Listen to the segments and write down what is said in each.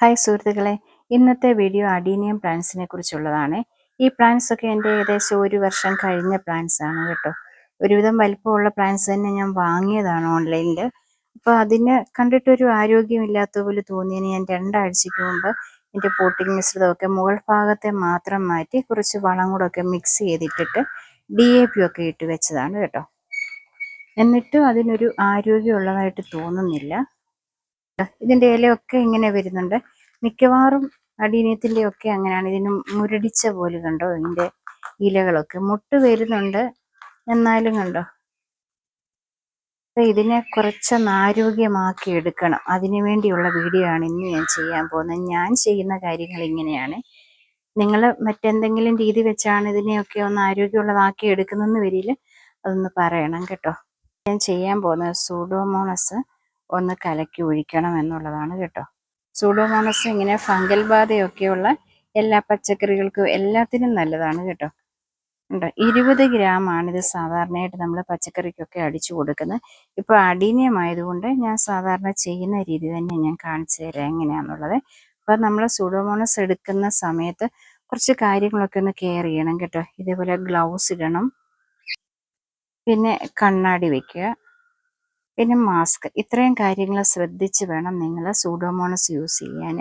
Hi സുഹൃത്തുക്കളെ ഇന്നത്തെ video adenium പ്ലാന്റ്സിനെ കുറിച്ചുള്ളതാണ്. ഈ പ്ലാന്റ്സ് ഒക്കെ എന്റെ ഏകദേശം ഒരു വർഷം കഴിഞ്ഞ പ്ലാന്റ്സ് ആണ് കേട്ടോ. ഒരുവിധം വലിപ്പമുള്ള പ്ലാന്റ്സ് തന്നെ ഞാൻ വാങ്ങിയതാണ് ഓൺലൈനിൽ അപ്പോൾ അതിന് കണ്ടിട്ടൊരു ആരോഗ്യമില്ലാത്ത പോലെ തോന്നിയതിന് ഞാൻ രണ്ടാഴ്ചയ്ക്ക് മുമ്പ് എന്റെ പോട്ടിംഗ് മിശ്രിതമൊക്കെ മുകൾ ഭാഗത്തെ മാത്രം മാറ്റി കുറച്ച് വളം കൂടെയൊക്കെ മിക്സ് ചെയ്തിട്ടിട്ട് ഡി എ പി ഒക്കെ ഇട്ട് വെച്ചതാണ് കേട്ടോ. എന്നിട്ടും അതിനൊരു ആരോഗ്യമുള്ളതായിട്ട് തോന്നുന്നില്ല. ഇതിന്റെ ഇലയൊക്കെ ഇങ്ങനെ വരുന്നുണ്ട്. മിക്കവാറും അടീനത്തിന്റെ ഒക്കെ അങ്ങനെയാണ്. ഇതിന് മുരടിച്ച പോലെ കണ്ടോ ഇതിന്റെ ഇലകളൊക്കെ. മുട്ട് വരുന്നുണ്ട്. എന്നാലും കണ്ടോ? ഇതിനെ കുറച്ചൊന്ന് ആരോഗ്യമാക്കി എടുക്കണം. അതിനു വേണ്ടിയുള്ള വീഡിയോ ആണ് ഇന്ന് ഞാൻ ചെയ്യാൻ പോകുന്നത്. ഞാൻ ചെയ്യുന്ന കാര്യങ്ങൾ ഇങ്ങനെയാണ്. നിങ്ങൾ മറ്റെന്തെങ്കിലും രീതി വെച്ചാണ് ഇതിനെയൊക്കെ ഒന്ന് ആരോഗ്യമുള്ളതാക്കി എടുക്കുന്നതെന്ന് വരിയിൽ അതൊന്ന് പറയണം കേട്ടോ. ഞാൻ ചെയ്യാൻ പോകുന്നത് സൂഡോമോണസ്. ഒന്ന് കലക്കി ഒഴിക്കണം എന്നുള്ളതാണ് കേട്ടോ. സൂഡോമോണസ് ഇങ്ങനെ ഫംഗൽ ബാധയൊക്കെയുള്ള എല്ലാ പച്ചക്കറികൾക്കും എല്ലാത്തിനും നല്ലതാണ് കേട്ടോ. ഉണ്ടോ? ഇരുപത് ഗ്രാം ആണിത് സാധാരണയായിട്ട് നമ്മൾ പച്ചക്കറിക്കൊക്കെ അടിച്ചു കൊടുക്കുന്നത്. ഇപ്പോൾ അടീനിയമായതുകൊണ്ട് ഞാൻ സാധാരണ ചെയ്യുന്ന രീതി തന്നെ ഞാൻ കാണിച്ചു തരാം എങ്ങനെയാണെന്നുള്ളത് അപ്പോൾ നമ്മൾ സൂഡോമോണസ് എടുക്കുന്ന സമയത്ത് കുറച്ച് കാര്യങ്ങളൊക്കെ ഒന്ന് കെയർ ചെയ്യണം കേട്ടോ. ഇതേപോലെ ഗ്ലൗസ് ഇടണം. പിന്നെ കണ്ണാടി വെക്കുക. പിന്നെ മാസ്ക്. ഇത്രയും കാര്യങ്ങൾ ശ്രദ്ധിച്ച് വേണം നിങ്ങൾ സൂഡോമോണസ് യൂസ് ചെയ്യാൻ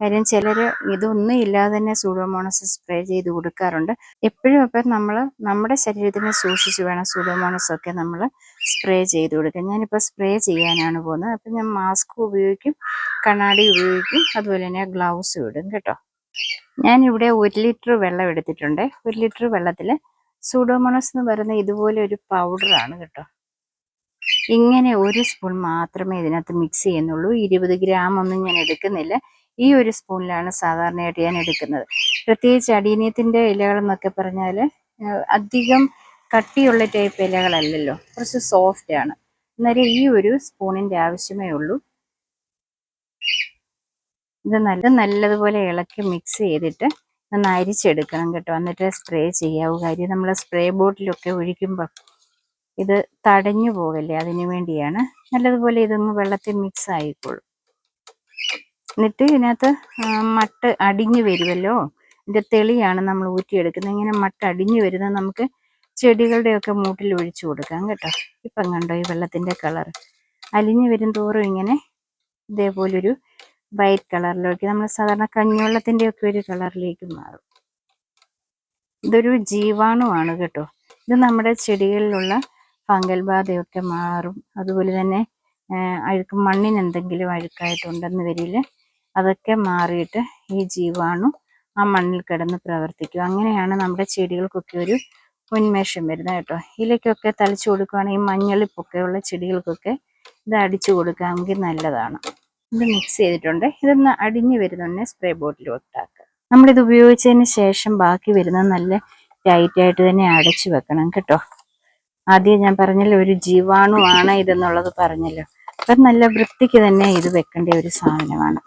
കാര്യം ചിലർ ഇതൊന്നും ഇല്ലാതെ തന്നെ സൂഡോമോണസ് സ്പ്രേ ചെയ്ത് കൊടുക്കാറുണ്ട്. എപ്പോഴും അപ്പം നമ്മൾ നമ്മുടെ ശരീരത്തിനെ സൂക്ഷിച്ച് വേണം സൂഡോമോണസ് ഒക്കെ നമ്മൾ സ്പ്രേ ചെയ്ത് കൊടുക്കുക ഞാനിപ്പോൾ സ്പ്രേ ചെയ്യാനാണ് പോകുന്നത്. അപ്പം ഞാൻ മാസ്ക് ഉപയോഗിക്കും കണ്ണാടി ഉപയോഗിക്കും അതുപോലെ തന്നെ ഗ്ലൗസ് ഇടും കേട്ടോ. ഞാനിവിടെ ഒരു ലിറ്റർ വെള്ളം എടുത്തിട്ടുണ്ട്. ഒരു ലിറ്റർ വെള്ളത്തിൽ സൂഡോമോണസ് എന്ന് പറയുന്ന ഇതുപോലെ ഒരു പൗഡറാണ് കേട്ടോ. ഇങ്ങനെ ഒരു സ്പൂൺ മാത്രമേ ഇതിനകത്ത് മിക്സ് ചെയ്യുന്നുള്ളൂ. ഇരുപത് ഗ്രാം ഒന്നും ഞാൻ എടുക്കുന്നില്ല. ഈ ഒരു സ്പൂണിലാണ് സാധാരണയായിട്ട് ഞാൻ എടുക്കുന്നത്. പ്രത്യേകിച്ച് അടീനിയത്തിന്റെ ഇലകൾ എന്നൊക്കെ പറഞ്ഞാൽ അധികം കട്ടിയുള്ള ടൈപ്പ് ഇലകളല്ലല്ലോ. കുറച്ച് സോഫ്റ്റ് ആണ്. അന്നേരം ഈ ഒരു സ്പൂണിന്റെ ആവശ്യമേ ഉള്ളൂ. ഇത് നല്ല നല്ലതുപോലെ ഇളക്കി മിക്സ് ചെയ്തിട്ട് ഒന്ന് അരിച്ചെടുക്കണം കേട്ടോ. എന്നിട്ട് സ്പ്രേ ചെയ്യാവൂ. കാര്യം നമ്മൾ സ്പ്രേ ബോട്ടിലൊക്കെ ഒഴിക്കുമ്പോൾ ഇത് തടഞ്ഞു പോകല്ലേ അതിനു വേണ്ടിയാണ്. നല്ലതുപോലെ ഇതൊന്ന് വെള്ളത്തിൽ മിക്സ് ആയിക്കോളും. എന്നിട്ട് ഇതിനകത്ത് മട്ട് അടിഞ്ഞു വരുമല്ലോ ഇതിന്റെ തെളിയാണ് നമ്മൾ ഊറ്റിയെടുക്കുന്നത്. ഇങ്ങനെ മട്ട് അടിഞ്ഞു വരുന്നത് നമുക്ക് ചെടികളുടെയൊക്കെ മൂട്ടിൽ ഒഴിച്ചു കൊടുക്കാം കേട്ടോ. ഇപ്പം കണ്ടോ ഈ വെള്ളത്തിന്റെ കളർ അലിഞ്ഞു വരും തോറും ഇങ്ങനെ ഇതേപോലൊരു വൈറ്റ് കളറിലേക്ക് നമ്മൾ സാധാരണ കഞ്ഞിവെള്ളത്തിന്റെ ഒക്കെ ഒരു കളറിലേക്ക് മാറും. ഇതൊരു ജീവാണുവാണ് കേട്ടോ. ഇത് നമ്മുടെ ചെടികളിലുള്ള ഫംഗൽ ബാധയൊക്കെ മാറും. അതുപോലെ തന്നെ അഴുക്ക് മണ്ണിന് എന്തെങ്കിലും അഴുക്കായിട്ടുണ്ടെന്ന് വരിൽ അതൊക്കെ മാറിയിട്ട് ഈ ജീവാണു ആ മണ്ണിൽ കിടന്ന് പ്രവർത്തിക്കും. അങ്ങനെയാണ് നമ്മുടെ ചെടികൾക്കൊക്കെ ഒരു ഉന്മേഷം വരുന്നത് കേട്ടോ. ഇലയ്ക്കൊക്കെ തളിച്ചു കൊടുക്കുകയാണെങ്കിൽ മഞ്ഞളിപ്പൊക്കെയുള്ള ചെടികൾക്കൊക്കെ ഇത് അടിച്ചു കൊടുക്കാമെങ്കിൽ നല്ലതാണ്. ഇത് മിക്സ് ചെയ്തിട്ടുണ്ട്. ഇതൊന്ന് അടിഞ്ഞു വരുന്നുണ്ട് സ്പ്രേ ബോട്ടിൽ ഒട്ടാക്കുക നമ്മളിത് ഉപയോഗിച്ചതിന് ശേഷം ബാക്കി വരുന്ന നല്ല ടൈറ്റായിട്ട് തന്നെ അടച്ചു വെക്കണം കേട്ടോ. ആദ്യം ഞാൻ പറഞ്ഞല്ലോ ഒരു ജീവാണുവാണ് ഇതെന്നുള്ളത് പറഞ്ഞല്ലോ. അപ്പം നല്ല വൃത്തിക്ക് തന്നെ ഇത് വെക്കേണ്ട ഒരു സാധനമാണ്.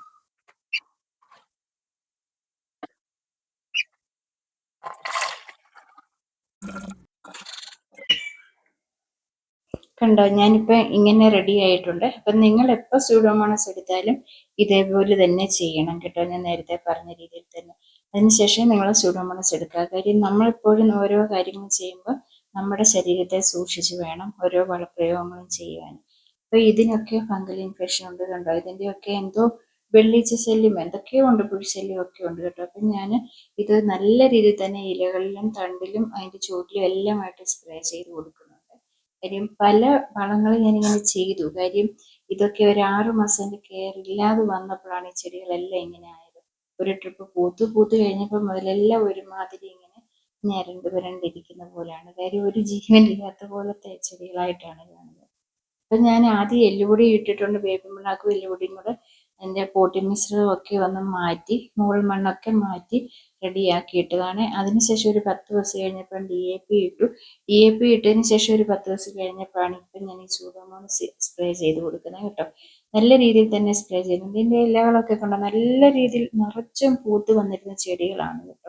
കണ്ടോ ഞാനിപ്പോൾ ഇങ്ങനെ റെഡി ആയിട്ടുണ്ട്. അപ്പം നിങ്ങൾ എപ്പോൾ സ്യൂഡോമോണസ് എടുത്താലും ഇതേപോലെ തന്നെ ചെയ്യണം കേട്ടോ. ഞാൻ നേരത്തെ പറഞ്ഞ രീതിയിൽ തന്നെ. അതിനുശേഷം നിങ്ങൾ സ്യൂഡോമോണസ് എടുക്കുക. കാര്യം നമ്മളെപ്പോഴും ഓരോ കാര്യങ്ങൾ ചെയ്യുമ്പോൾ നമ്മുടെ ശരീരത്തെ സൂക്ഷിച്ച് വേണം ഓരോ വളപ്രയോഗങ്ങളും ചെയ്യുവാൻ. അപ്പോൾ ഇതിനൊക്കെ ഫംഗൽ ഇൻഫെക്ഷൻ ഉണ്ട് കണ്ടോ? ഇതിന്റെയൊക്കെ എന്തോ വെള്ളിച്ച ശല്യം എന്തൊക്കെയോ ഉണ്ട് പുഴുശല്യം ഒക്കെ ഉണ്ട് കേട്ടോ. അപ്പം ഞാൻ ഇത് നല്ല രീതിയിൽ തന്നെ ഇലകളിലും തണ്ടിലും അതിന്റെ ചുവട്ടിലും എല്ലാമായിട്ട് സ്പ്രേ ചെയ്ത് കൊടുക്കുന്നുണ്ട്. കാര്യം പല വളങ്ങളും ഞാനിങ്ങനെ ചെയ്തു. കാര്യം ഇതൊക്കെ ഒരു ആറു മാസത്തിന്റെ കെയർ ഇല്ലാതെ വന്നപ്പോഴാണ് ഈ ചെടികളെല്ലാം ഇങ്ങനെ ആയത്. ഒരു ട്രിപ്പ് പൂത്ത് പൂത്ത് കഴിഞ്ഞപ്പോൾ മുതലെല്ലാം ഒരുമാതിരി ഇങ്ങനെ ഞരണ്ട് പുരണ്ടിരിക്കുന്ന പോലെയാണ്. കാര്യം ഒരു ജീവനില്ലാത്ത പോലത്തെ ചെടികളായിട്ടാണ് കാണുന്നത്. അപ്പം ഞാൻ ആദ്യം എല്ലുപൊടി ഇട്ടിട്ടുണ്ട്. വേപ്പിൻ പിണ്ണാക്കും എല്ലുപൊടിയും കൂടെ എന്റെ പോട്ടി മിശ്രിതമൊക്കെ ഒന്ന് മാറ്റി മുകൾ മണ്ണൊക്കെ മാറ്റി റെഡിയാക്കിയിട്ടതാണ്. അതിനുശേഷം ഒരു പത്ത് ദിവസം കഴിഞ്ഞപ്പോൾ ഡി എ പി ഇട്ടു. ഡി എ പി ഇട്ടതിന് ശേഷം ഒരു പത്ത് ദിവസം കഴിഞ്ഞപ്പോഴാണ് ഇപ്പം ഞാൻ ഈ സൂഡോമോണസ് സ്പ്രേ ചെയ്ത് കൊടുക്കുന്നത് കേട്ടോ. നല്ല രീതിയിൽ തന്നെ സ്പ്രേ ചെയ്യുന്നു. ഇതിന്റെ ഇലകളൊക്കെ കണ്ടോ? നല്ല രീതിയിൽ നിറച്ചും പൂത്ത് വന്നിരുന്ന ചെടികളാണ് കേട്ടോ.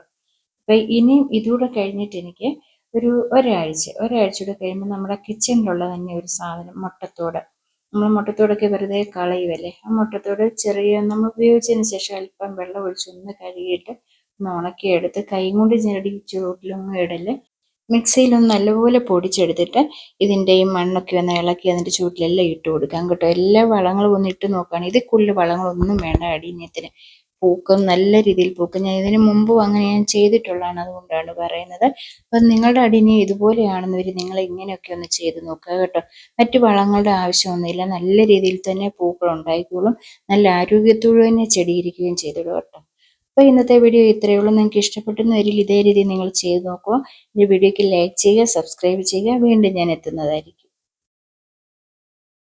അപ്പം ഇനിയും ഇതുകൂടെ കഴിഞ്ഞിട്ട് എനിക്ക് ഒരു ഒരാഴ്ച ഒരാഴ്ച കൂടെ കഴിയുമ്പോൾ നമ്മുടെ കിച്ചണിലുള്ള തന്നെ ഒരു സാധനം മുട്ടത്തോട്. നമ്മൾ മുട്ടത്തോടൊക്കെ വെറുതെ കളയുമല്ലേ ആ മുട്ടത്തോട് ചെറിയ നമ്മൾ ഉപയോഗിച്ചതിന് ശേഷം അല്പം വെള്ളം ഒഴിച്ച് ഒന്ന് കഴുകിയിട്ട് ഒന്ന് ഉണക്കിയെടുത്ത് കൈ കൊണ്ട് ഞെരടി ചുവട്ടിലൊന്നും ഇടൽ. മിക്സിയിലൊന്ന് നല്ലപോലെ പൊടിച്ചെടുത്തിട്ട് ഇതിന്റെയും മണ്ണൊക്കെ ഒന്ന് ഇളക്കി അതിന്റെ ചുവട്ടിലെല്ലാം ഇട്ട് കൊടുക്കാം കേട്ടോ. എല്ലാ വളങ്ങളും ഒന്ന് ഇട്ട് നോക്കുകയാണ് ഇതിൽ കൂടുതൽ വളങ്ങളൊന്നും വേണ്ട അടിയത്തിന് പൂക്കും നല്ല രീതിയിൽ പൂക്കും. ഞാൻ ഇതിനു മുമ്പും അങ്ങനെ ഞാൻ ചെയ്തിട്ടുള്ളതാണ് അതുകൊണ്ടാണ് പറയുന്നത്. അപ്പം നിങ്ങളുടെ അടിനി ഇതുപോലെയാണെന്നവർ നിങ്ങൾ ഇങ്ങനെയൊക്കെ ഒന്ന് ചെയ്ത് നോക്കുക കേട്ടോ. മറ്റു വളങ്ങളുടെ ആവശ്യമൊന്നുമില്ല. നല്ല രീതിയിൽ തന്നെ പൂക്കൾ ഉണ്ടായിക്കോളും നല്ല ആരോഗ്യത്തോടെ തന്നെ ചെടിയിരിക്കുകയും ചെയ്തോളൂ കേട്ടോ. അപ്പോൾ ഇന്നത്തെ വീഡിയോ ഇത്രയേ ഉള്ളൂ. നിങ്ങൾക്ക് ഇഷ്ടപ്പെട്ടെന്ന് വരിൽ ഇതേ രീതി നിങ്ങൾ ചെയ്ത് നോക്കുക. ഈ വീഡിയോക്ക് ലൈക്ക് ചെയ്യുക സബ്സ്ക്രൈബ് ചെയ്യുക. വീണ്ടും ഞാൻ എത്തുന്നതായിരിക്കും.